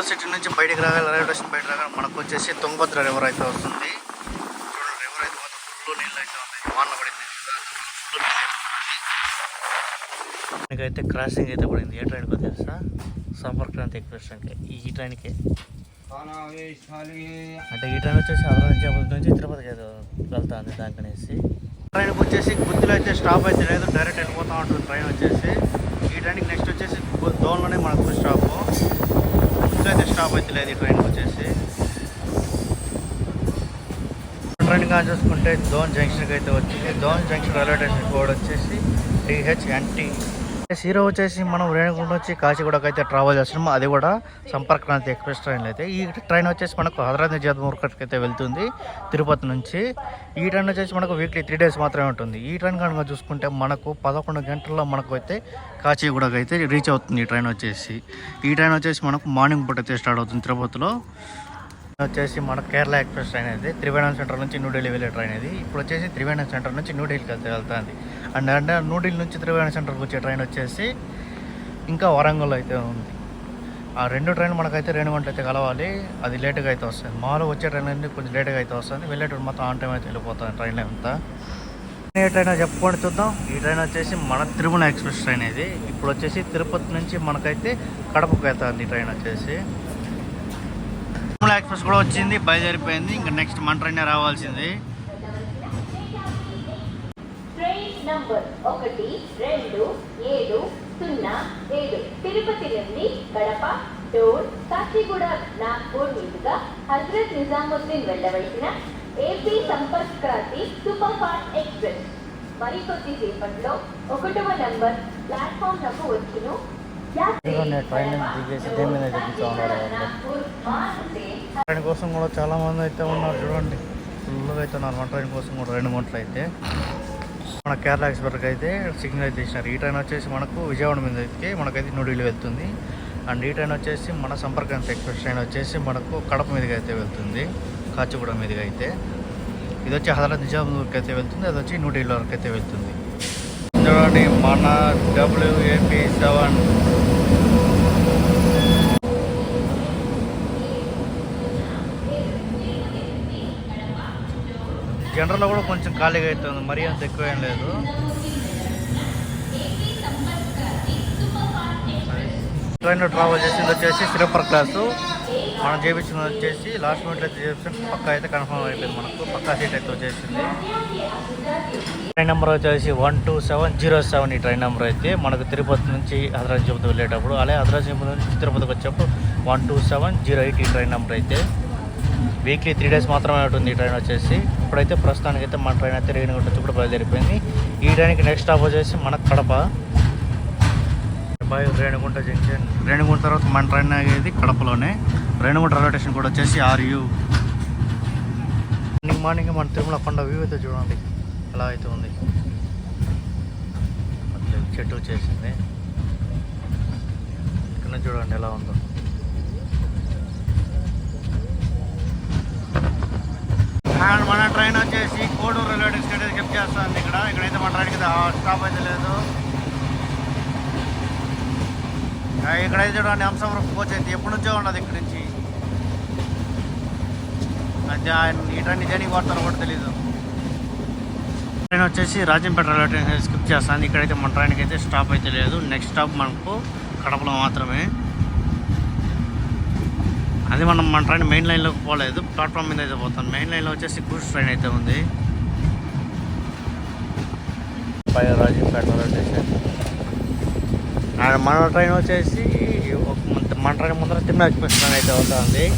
Warangal city నుంచి బయటకు రాగాలి railway station బయట రాగాలి మనకు వచ్చేసి తుంగభద్ర రివర్ అయితే వస్తుంది. చూడండి రివర్ అయితే మొత్తం ఫుల్ నీళ్ళు అయితే ఉంది. వాన పడింది. మనకైతే క్రాసింగ్ అయితే పడింది. ఏ ట్రైన్కి తెలుసా? సంపర్క్రాంతి క్రాంతి ఈ ట్రైన్కి అంటే ఈ ట్రైన్ వచ్చేసి హైదరాబాద్ నుంచి తిరుపతికి అయితే తిరుపతికి ఏదో వెళ్తాంది దానికనేసి. ట్రైన్కి వచ్చేసి గుత్తిలో అయితే స్టాప్ అయితే లేదు. డైరెక్ట్ వెళ్ళిపోతూ ఉంటుంది ట్రైన్ వచ్చేసి. ఈ ట్రైన్కి నెక్స్ట్ వచ్చేసి దోన్లోనే మనకు స్టాప్ గుత్తిలో అయితే స్టాప్ అయితే లేదు ఈ ట్రైన్కి వచ్చేసి. ట్రైన్ చూసుకుంటే దోన్ జంక్షన్కి అయితే వచ్చింది Dhone junction railway station code వచ్చేసి టీహెచ్ఎన్టీ హీరో వచ్చేసి మనం రేణుగుండ వచ్చి కాశీగూడకి అయితే ట్రావెల్ చేస్తున్నాం అది కూడా సంపర్క్ క్రాంతి ఎక్స్ప్రెస్ ట్రైన్ అయితే. ఈ ట్రైన్ వచ్చేసి మనకు హైదరాబాద్ నిజాద్మూర్కట్కి అయితే వెళ్తుంది తిరుపతి నుంచి. ఈ ట్రైన్ వచ్చేసి మనకు వీక్లీ త్రీ డేస్ మాత్రమే ఉంటుంది. ఈ ట్రైన్ కనుక చూసుకుంటే మనకు పదకొండు గంటల్లో మనకు అయితే కాశీగూడకి అయితే రీచ్ అవుతుంది ఈ ట్రైన్ వచ్చేసి. ఈ ట్రైన్ వచ్చేసి మనకు మార్నింగ్ పూట అయితే స్టార్ట్ అవుతుంది తిరుపతిలో. వచ్చేసి మన కేరళ ఎక్స్ప్రెస్ ట్రైన్ అయితే త్రివేణం సెంటర్ నుంచి న్యూఢిల్లీ వెళ్ళే ట్రైన్ ఇది. ఇప్పుడు వచ్చేసి త్రివేణం సెంటర్ నుంచి న్యూఢిల్లీకి వెళ్తే వెళ్తుంది. అండ్ అంటే నూటిల్ నుంచి త్రివేణి సెంటర్కి వచ్చే ట్రైన్ వచ్చేసి ఇంకా వరంగల్ అయితే ఉంది. ఆ రెండు ట్రైన్ మనకైతే రెండు గంటలు అయితే కలవాలి. అది లేట్గా అయితే వస్తుంది. మాలో వచ్చే ట్రైన్ అనేది కొంచెం లేట్గా అయితే వస్తుంది. వెళ్ళేటప్పుడు మొత్తం ఆన్ టైం అయితే వెళ్ళిపోతుంది ట్రైన్ అంతా. ఏ ట్రైన్ చెప్పుకొని చూద్దాం. ఈ ట్రైన్ వచ్చేసి మన తిరుమల ఎక్స్ప్రెస్ ట్రైన్ ఇది. ఇప్పుడు వచ్చేసి తిరుపతి నుంచి మనకైతే కడపకు వెళ్తుంది ఈ ట్రైన్ వచ్చేసి. తిరుమల ఎక్స్ప్రెస్ కూడా వచ్చింది. బయలుదేరిపోయింది. ఇంకా నెక్స్ట్ మన ట్రైన్ రావాల్సింది. నంబర్ ఒకటి రెండు ఏడు సున్నా ఏడు. తిరుపతి నుండి కడప డోర్ కాచిగూడ నాగ్పూర్ మీదుగా హజరత్ నిజాముద్దీన్ వెళ్ళవలసిన AP Sampark Kranti super fast express. మరికొద్ది సేపట్లో ఒకటవ నంబర్ ప్లాట్ఫామ్లకు వచ్చును. ట్రైన్ కోసం కూడా చాలా మంది అయితే ఉన్నారు చూడండి. ఫుల్గా అయితే ఉన్నారు. ట్రైన్ కోసం కూడా రెండు గంటలు అయితే. మన కేరళ ఎక్స్ప్రెస్కి అయితే సిగ్నల్ అయితే ఇచ్చినారు. ఈ ట్రైన్ వచ్చేసి మనకు విజయవాడ మీద అయితే మనకైతే నూడిల్లు వెళ్తుంది. అండ్ ఈ ట్రైన్ వచ్చేసి మన సంపర్కాంత ఎక్స్ప్రెస్ ట్రైన్ వచ్చేసి మనకు కడప మీదకి అయితే వెళ్తుంది. కాచిగూడ మీదకి అయితే. ఇది వచ్చి హైదరాబాద్ వరకు అయితే వెళ్తుంది. అది వచ్చి నూడిల్లు వరకు అయితే వెళ్తుంది. చూడండి మన డబ్ల్యూఏపీ సెవెన్ జనరల్లో కూడా కొంచెం ఖాళీగా అవుతుంది మరీ అంత ఎక్కువ ఏం లేదు. ట్రైన్లో ట్రావెల్ చేసింది వచ్చేసి స్లీపర్ క్లాసు మనం చేయించింది వచ్చేసి లాస్ట్ మినిట్లో అయితే చేసిన పక్కా అయితే కన్ఫర్మ్ అయిపోయింది మనకు. పక్కా సీట్ అయితే వచ్చేసింది. ట్రైన్ నెంబర్ వచ్చేసి one two seven zero seven ఈ ట్రైన్ నెంబర్ అయితే మనకు తిరుపతి నుంచి హైదరాబాద్ తిరుపతి వెళ్ళేటప్పుడు అలాగే హైదరాబాద్ నుంచి తిరుపతికి వచ్చేటప్పుడు one two seven zero eight ఈ ట్రైన్ నెంబర్ అయితే వీక్లీ త్రీ డేస్ మాత్రమే ఉంటుంది ఈ ట్రైన్ వచ్చేసి. ఇప్పుడైతే ప్రస్తుతానికి అయితే మన ట్రైన్ అయితే రేణిగుంట ఇప్పుడు బయలుదేరిపోయింది. ఈ ట్రైన్కి నెక్స్ట్ స్టాప్ వచ్చేసి మన Kadapa. By Renigunta junction. Renigunta తర్వాత మన ట్రైన్ అనేది కడపలోనే. రేణిగుంట రైల్వే స్టేషన్ కూడా వచ్చేసి ఆర్యు. మార్నింగ్ మార్నింగ్ మన తిరుమల కొండ వ్యూ అయితే చూడండి. ఎలా అయితే ఉంది. చెట్టు వచ్చేసింది. ఇక్కడ నుంచి చూడండి ఎలా ఉందో అండ్ మన ట్రైన్ వచ్చేసి కోడూరు రైల్వే స్టేషన్ కెప్ చేస్తుంది ఇక్కడ. ఇక్కడైతే మన ట్రైన్కి స్టాప్ అయితే లేదు. ఇక్కడైతే చూడండి హంసవరం కోచ్ అయితే ఎప్పటి నుంచో ఉండదు ఇక్కడ నుంచి. ఇటువంటి ఆయన ఈ ట్రైన్ వాడతారో కూడా తెలీదు. ట్రైన్ వచ్చేసి రాజంపేట రైల్వే స్టేషన్ స్కిప్ చేస్తాను. ఇక్కడైతే మన ట్రైన్కి అయితే స్టాప్ అయితే లేదు. నెక్స్ట్ స్టాప్ మనకు కడపలో మాత్రమే. అది మనం మన ట్రైన్ మెయిన్ లైన్లోకి పోలేదు. ప్లాట్ఫామ్ మీద అయితే పోతాం మెయిన్ లైన్లో వచ్చేసి గూడ్స్ ట్రైన్ అయితే ఉంది. పై రాజంపేట స్టేషన్ అండ్ మన ట్రైన్ వచ్చేసి ఒక మన- ట్రైన్ ముందర తిరుమల ఎక్స్ప్రెస్ ట్రైన్ అయితే అవుతుంది.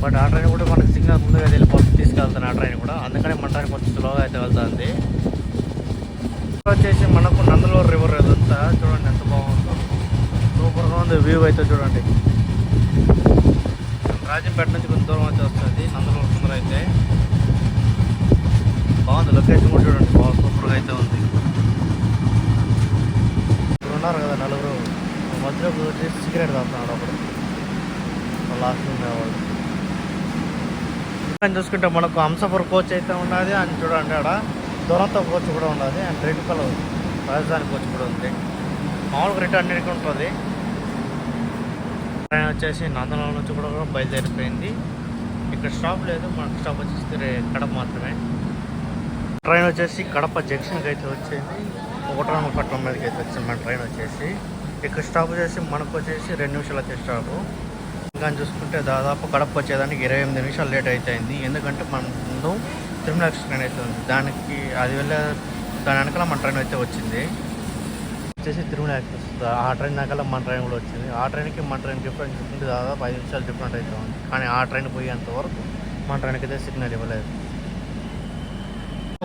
బట్ ఆ ట్రైన్ కూడా మనకి సిగ్నల్ ముందుగా వెళ్ళిపోతుంది తీసుకెళ్తాను ఆ ట్రైన్ కూడా. అందుకనే మన ట్రైన్ కొంచెం స్లోగా అయితే వెళ్తుంది. వచ్చేసి మనకు నందలూరు రివర్ ఇదంతా చూడండి ఎంత బాగుందో. సూపర్గా ఉంది వ్యూ అయితే చూడండి. రాజంపేట నుంచి కొంచెం దూరం అయితే వస్తుంది నందలూరు ముందర అయితే. బాగుంది. లొకేషన్ కూడా చూడండి. బాగా సూపర్గా అయితే ఉంది. ఇప్పుడు ఉన్నారు కదా నలుగురు. మధ్యలో వచ్చేసి సిగరెట్ తాగుతున్నాడు అప్పుడు లాస్ట్ ఉండేవాడు అని చూసుకుంటే మనకు హంసపూర్ కోచ్ అయితే ఉన్నది అని చూడండి ఆడ దొరంత కోచ్ కూడా ఉన్నది and red colour Rajdhani coach కూడా ఉంది. మామూలుగా రిటర్న్ అన్నిటికీ ఉంటుంది. ట్రైన్ వచ్చేసి నందనాల నుంచి కూడా బయలుదేరిపోయింది. ఇక్కడ స్టాప్ లేదు. మనకు స్టాప్ వచ్చేసి కడప మాత్రమే. ట్రైన్ వచ్చేసి కడప జంక్షన్కి అయితే వచ్చింది ఒకటరామపట్నం మీదకి అయితే వచ్చింది మన ట్రైన్ వచ్చేసి. ఇక్కడ స్టాప్ వచ్చేసి మనకు వచ్చేసి రెండు నిమిషాలు వచ్చే స్టాప్ ఇంకా చూసుకుంటే దాదాపు కడప వచ్చేదానికి ఇరవై ఎనిమిది నిమిషాలు లేట్ అవుతాయింది ఎందుకంటే మన ముందు తిరుమల ఎక్స్ప్రెస్ అయితే ఉంది. దానికి అది వెళ్ళే దాని వెనకాల మన ట్రైన్ అయితే వచ్చింది. వచ్చేసి తిరుమల ఎక్స్ప్రెస్. ఆ ట్రైన్ వెనకాల మన ట్రైన్ కూడా వచ్చింది. ఆ ట్రైన్కి మన ట్రైన్ డిఫరెంట్ చూసుకుంటే దాదాపు ఐదు నిమిషాలు డిఫరెంట్ అయితే ఉంది. కానీ ఆ ట్రైన్ పోయేంత వరకు మన ట్రైన్కి అయితే సిగ్నల్ ఇవ్వలేదు.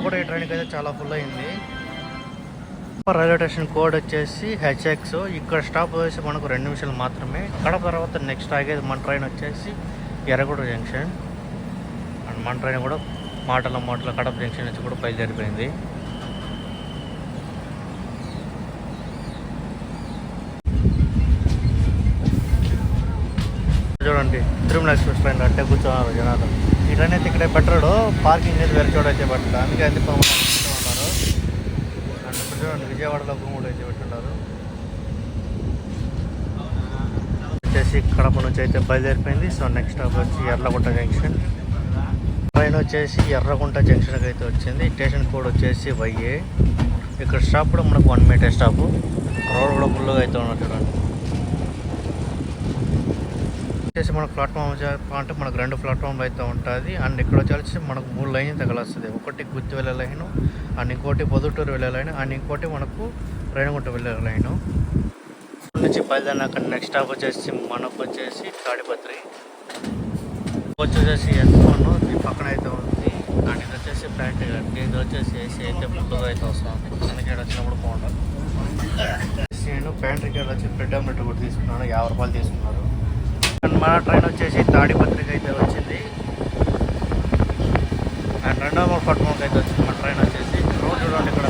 కూడా ఈ ట్రైన్కి అయితే చాలా ఫుల్ అయింది. రైల్వే స్టేషన్ కోడ్ వచ్చేసి హెచ్ఎక్స్. ఇక్కడ స్టాప్ వచ్చేసి మనకు రెండు నిమిషాలు మాత్రమే. కడప తర్వాత నెక్స్ట్ ఆగేది మన ట్రైన్ వచ్చేసి ఎర్రగూడ జంక్షన్. అండ్ మన ట్రైన్ కూడా మాటల మాటల కడప జంక్షన్ నుంచి కూడా బయలుదేరిపోయింది. చూడండి తిరుమల ఎక్స్ప్రెస్ ట్రైన్ అంటే కూర్చోన్నారు జనాలు. ఈ అయితే ఇక్కడే పెట్టాడు. పార్కింగ్ అయితే వేరే చోట అయితే పెట్టాడు. అందుకే అన్ని ఉన్నారు. అండ్ ఇప్పుడు చూడండి విజయవాడలో భూములు అయితే పెట్టుంటారు వచ్చేసి కడప నుంచి అయితే బయలుదేరిపోయింది. సో నెక్స్ట్ స్టాప్ వచ్చి ఎర్రగుంట జంక్షన్ ట్రైన్ వచ్చేసి ఎర్రగుంట జంక్షన్కి అయితే వచ్చింది. స్టేషన్ కోడ్ వచ్చేసి వైఏ ఇక్కడ స్టాప్ కూడా మనకు వన్ మీటర్ స్టాప్ రోడ్ కూడా ఫుల్గా అయితే ఉన్నారు చూడండి. వచ్చేసి మనకు ప్లాట్ఫామ్ అంటే మనకు రెండు ప్లాట్ఫామ్లు అయితే ఉంటుంది. అండ్ ఇక్కడ వచ్చేసి మనకు మూడు లైన్ తగలొస్తుంది. ఒకటి గుత్తి వెళ్ళే లైన్ అండ్ ఇంకోటి పొదుటూరు వెళ్ళే లైన్ అండ్ ఇంకోటి మనకు రేణుగుంట వెళ్ళే లైన్. నుంచి బయలుదేరినాక నెక్స్ట్ స్టాప్ వచ్చేసి మనకు వచ్చేసి తాడిపత్రి. వచ్చేసి ఎస్ వన్ ఈ పక్కన అయితే ఉంది. అండ్ ఇది వచ్చేసి ప్లాంట్ ఇది వచ్చేసి ఏసీ అయితే ముందుగా అయితే వస్తుంది. అందుకే వచ్చినప్పుడు బాగుంటుంది నేను ప్యాంట్రీకి వచ్చి బ్రెడ్ ఆమ్లెట్ కూడా తీసుకున్నాను. యాభై రూపాయలు తీసుకున్నారు. మన ట్రైన్ వచ్చేసి తాడిపత్రికి అయితే వచ్చింది. అండ్ రెండవ పట్టణంకి అయితే వచ్చింది మన ట్రైన్ వచ్చేసి. రోడ్ చూడండి ఇక్కడ.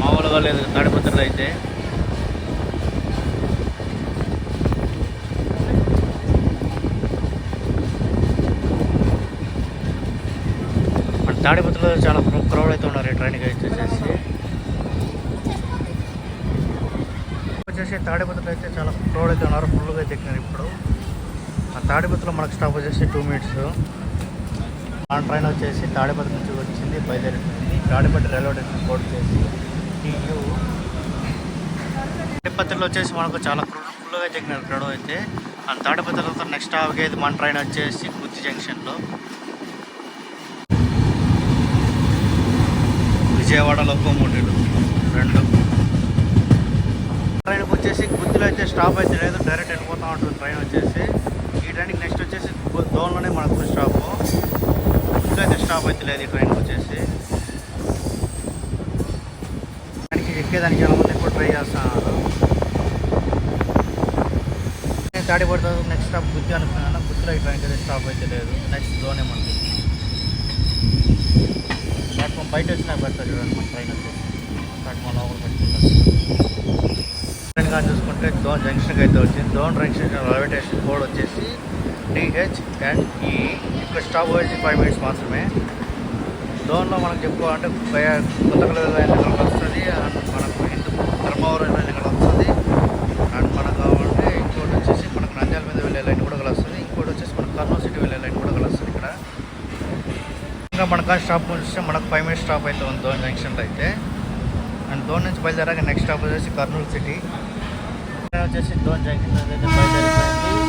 మామూలుగా లేదు తాడిపత్రిలో అయితే. మన తాడిపత్రిలో చాలా క్రౌడ్ అయితే ఉన్నారు ఈ ట్రైన్కి అయితే వచ్చేసి. వచ్చేసి తాడిపత్రిలో అయితే చాలా క్రౌడ్ అయితే ఉన్నారు ఫుల్గా అయితే ఎక్కినారు ఇప్పుడు. తాడిపత్రిలో మనకు స్టాప్ వచ్చేసి టూ మినిట్స్ మన ట్రైన్ వచ్చేసి తాడిపత్రి నుంచి వచ్చింది బయలుదేరింది తాడిపత్రి రైల్వే స్టేషన్ కోడ్ వచ్చేసి టీయూ తాడిపత్రిలో వచ్చేసి మనకు చాలా ఫుల్గా అయితే ఎక్కినారు అయితే అండ్ తాడిపత్రిలో నెక్స్ట్ ఆగేది మన ట్రైన్ వచ్చేసి గుత్తి జంక్షన్లో విజయవాడ లోకోమోటివ్లు రెండు. ట్రైన్కి వచ్చేసి గుత్తిలో అయితే స్టాప్ అయితే లేదు డైరెక్ట్ వెళ్ళిపోతూ ఉంటుంది. ట్రైన్ వచ్చేసి వచ్చేసి దోన్లోనే మనకు స్టాప్. గుత్తిలో అయితే స్టాప్ అయితే లేదు ఈ ట్రైన్కి వచ్చేసి. దానికి ఎక్కేదానికి చాలా మంది ఇప్పుడు ట్రై చేస్తున్నారు నేను తాడిపడుతుంది నెక్స్ట్ స్టాప్ గుత్తి అనుకున్నాను గుత్తిలో ఈ ట్రైన్ అయితే స్టాప్ అయితే లేదు. నెక్స్ట్ దోనే మనకి ప్లాట్ఫామ్ బయట వచ్చినా పెడతారు చూడండి మన ట్రైన్ వచ్చేసి. ప్లాట్ఫామ్ లోపల పెట్టుకుంటారు చూసుకుంటే దోన్ జంక్షన్కి అయితే వచ్చింది. Dhone junction railway station code వచ్చేసి డిహెచ్ అండ్ ఈ ఇక్కడ స్టాప్ వచ్చి ఫైవ్ మినిట్స్ మాత్రమే. దోన్లో మనకు చెప్పుకోవాలంటే కొయ్య- కొత్తగూడెం వెళ్ళే వస్తుంది అండ్ మనకు హిందూ ధర్మవరం వెళ్ళే ఎన్నికలు వస్తుంది అండ్ మనకు కావాలంటే ఇంకోటి వచ్చేసి మనకు నంద్యాల మీద వెళ్ళే లైన్ కూడా కలుస్తుంది ఇంకోటి వచ్చేసి మనకు కర్నూలు సిటీ వెళ్ళే లైన్ కూడా కలుస్తుంది ఇక్కడ. ఇంకా మనకు స్టాప్ వచ్చేసి మనకు ఫైవ్ మినిట్స్ స్టాప్ అయితే ఉంది దోన్ జంక్షన్లో అయితే. అండ్ దోన్ నుంచి బయలుదేరాక నెక్స్ట్ స్టాప్ వచ్చేసి కర్నూలు సిటీ. వచ్చేసి దోన్ జంక్షన్ అయితే బయలుదేరి.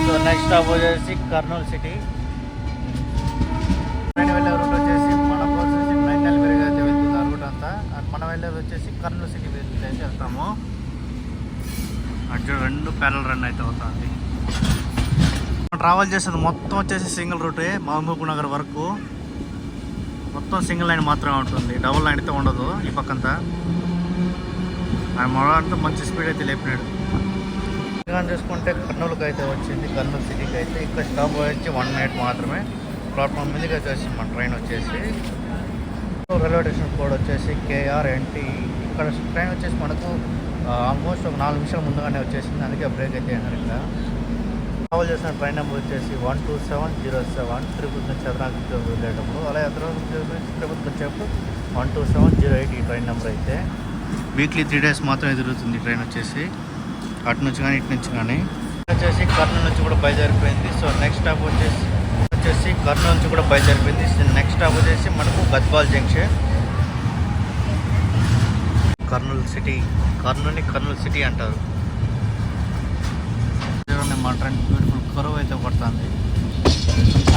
సో నెక్స్ట్ స్టాప్ వచ్చేసి కర్నూలు సిటీ నేను వెళ్ళే రూట్ వచ్చేసి మనకు వచ్చేసి మైండల్ అయితే వెళ్తుంది ఆ రూట్ అంతా. అండ్ మనం వెళ్ళేది వచ్చేసి కర్నూలు సిటీ అయితే వెళ్తాము. అటు రెండు ప్యారల్ రన్ అయితే అవుతుంది. మనం ట్రావెల్ చేసేది మొత్తం వచ్చేసి సింగిల్ రూటే మహబూబ్ నగర్ వరకు. మొత్తం సింగిల్ లైన్ మాత్రమే ఉంటుంది. డబుల్ లైన్ అయితే ఉండదు ఈ పక్కంతా. ఆయన మొదలంతా మంచి స్పీడ్ అయితే లేపినాడు. ఇంకా చూసుకుంటే కర్నూలుకి అయితే వచ్చింది. కర్నూలు సిటీకి అయితే ఇక్కడ స్టాప్ వచ్చి వన్ మినిట్ మాత్రమే. ప్లాట్ఫామ్ మీదకి అయితే వచ్చింది మన ట్రైన్ వచ్చేసి. రైల్వే స్టేషన్ కోడ్ వచ్చేసి కేఆర్ ఎన్టీ ఇక్కడ ట్రైన్ వచ్చేసి మనకు ఆల్మోస్ట్ ఒక నాలుగు నిమిషాల ముందుగానే వచ్చేసింది. అందుకే బ్రేక్ అయితే అయినారు ఇక్కడ ట్రావెల్ చేసిన ట్రైన్ నెంబర్ వచ్చేసి one two seven zero seven Tirupati నుంచి చదరానికి వెళ్ళేటప్పుడు అలాగే హైదరాబాద్ నుంచి తిరుపతికి వచ్చేటప్పుడు one two seven zero eight ఈ ట్రైన్ నెంబర్ అయితే. వీక్లీ త్రీ డేస్ మాత్రమే తిరుగుతుంది ట్రైన్ వచ్చేసి. అటు నుంచి కానీ ఇటు నుంచి కానీ. వచ్చేసి కర్నూలు నుంచి కూడా బయలుదేరిపోయింది. సో నెక్స్ట్ స్టాప్ వచ్చేసి వచ్చేసి కర్నూలు నుంచి కూడా బయలుదేరిపోయింది. నెక్స్ట్ స్టాప్ వచ్చేసి మనకు గద్వాల్ జంక్షన్. కర్నూలు సిటీ కర్నూలుని కర్నూలు సిటీ అంటారు. చూడండి మన ట్రైన్ బ్యూటిఫుల్ కరువు అయితే పడుతుంది.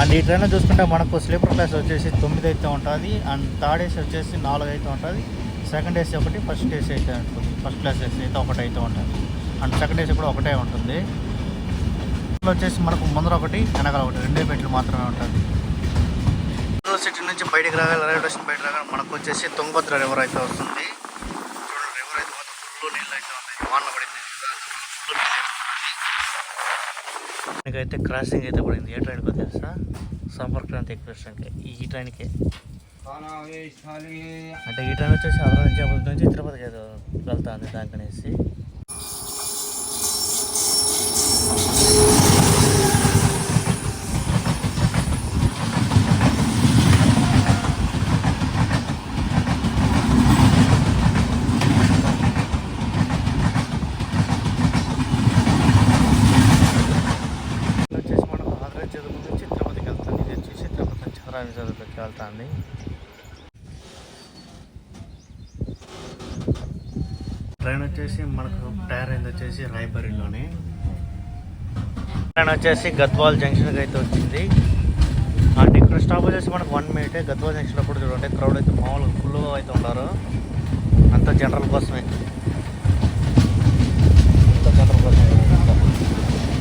అండ్ ఈ ట్రైన్ చూసుకుంటే మనకు స్లీపర్ క్లాస్ వచ్చేసి తొమ్మిది అయితే ఉంటుంది. అండ్ థర్డ్ ఏసీ వచ్చేసి నాలుగు అయితే ఉంటుంది. సెకండ్ ఏసీ ఒకటి ఫస్ట్ ఏసీ అయితే ఉంటుంది. ఫస్ట్ క్లాస్ ఏసీ అయితే ఒకటి అయితే ఉంటుంది. అండ్ సెకండ్ ఏసీ కూడా ఒకటే ఉంటుంది. వచ్చేసి మనకు ముందర ఒకటి వెనకాల ఒకటి. రెండే బెడ్లు మాత్రమే ఉంటుంది. యూనివర్సిటీ నుంచి బయటికి రాగాలి రైల్వే స్టేషన్ బయట రాగాలి మనకు వచ్చేసి తుంగభద్ర రివర్ అయితే వస్తుంది. చూడండి రివర్ అయితే మొత్తం ఫుల్ నీళ్ళు అయితే ఉన్నాయి. వాన పడింది. అయితే క్రాసింగ్ అయితే పడింది. ఏ ట్రైన్కి తెలుసా? సంపర్క్ క్రాంతి ఎక్స్ప్రెస్ ట్రైన్కి ఈ ట్రైన్కి అంటే ఈ ట్రైన్ వచ్చేసి ఆంధ్ర నుంచి తిరుపతికి ఏదో వెళ్తుంది దానికనేసి ఇది వచ్చేసి మనం ఆంధ్ర చదువు నుంచి తిరుపతికి వెళ్తాం ఇది వచ్చేసి ఆంధ్ర చదువుకి వెళ్తుంది ట్రైన్ వచ్చేసి మనకు టైర్ అయింది వచ్చేసి రాయబరిలోనే. ట్రైన్ వచ్చేసి గద్వాల్ జంక్షన్కి అయితే వచ్చింది. అండ్ ఇక్కడ స్టాప్ వచ్చేసి మనకు వన్ మినిట్ గద్వాల్ జంక్షన్ అప్పుడు చూడండి క్రౌడ్ అయితే మామూలుగా ఫుల్గా అయితే ఉన్నారు అంత జనరల్ కోసమే అంత జనరల్ కోసమే ఇదంతా.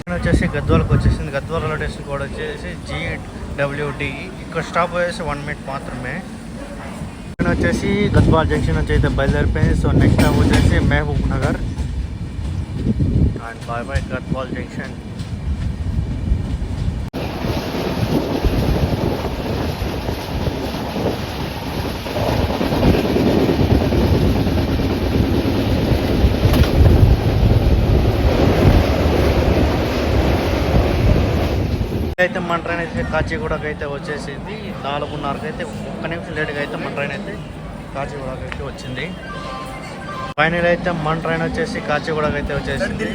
ట్రైన్ వచ్చేసి గద్వాలకు వచ్చేసింది. గద్వాల రైల్వే స్టేషన్ కూడా వచ్చేసి జీడబ్ల్యూడి ఇక్కడ స్టాప్ వచ్చేసి వన్ మినిట్ మాత్రమే. ట్రైన్ వచ్చేసి గద్వాల్ జంక్షన్ నుంచి అయితే బయలుదేరిపోయింది. సో నెక్స్ట్ స్టాప్ వచ్చేసి Mahabub Nagar and bye bye Gadwal junction అయితే మన ట్రైన్ అయితే కాచిగూడకి అయితే వచ్చేసింది. నాలుగున్నరకి అయితే ఒక్క నిమిషం లేట్గా అయితే మన ట్రైన్ అయితే కాచిగూడకి అయితే వచ్చింది. ఫైనల్ అయితే మన ట్రైన్ వచ్చేసి కాచిగూడకి అయితే వచ్చేసింది.